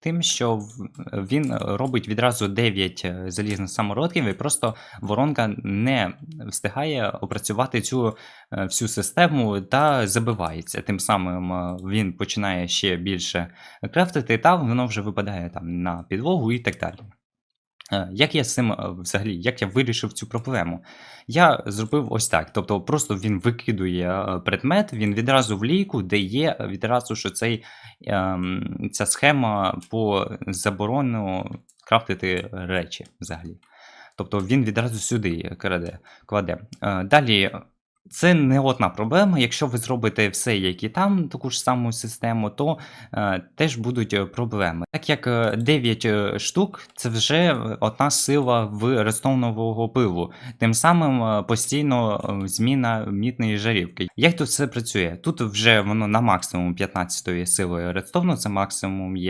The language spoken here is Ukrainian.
тим, що він робить відразу 9 залізних самородків, і просто воронка не встигає опрацювати цю е, всю систему та забивається. Тим самим е, він починає ще більше крафтити, та воно вже випадає там на підлогу і так далі. Е, Як я з цим е, взагалі, як я вирішив цю проблему? Я зробив ось так. Тобто, просто він викидує е, предмет, він відразу в лійку, де є відразу, що цей, ем, ця схема по заборону крафтити речі взагалі. Тобто він відразу сюди краде, кладе. Далі. Це не одна проблема. Якщо ви зробите все, як і там, таку ж саму систему, то е, теж будуть е, проблеми. Так як е, 9 штук це вже одна сила в редстоунового пилу. Тим самим е, постійно е, зміна мітної жарівки. Як тут все працює? Тут вже воно на максимум 15 силою редстоуну, це максимум є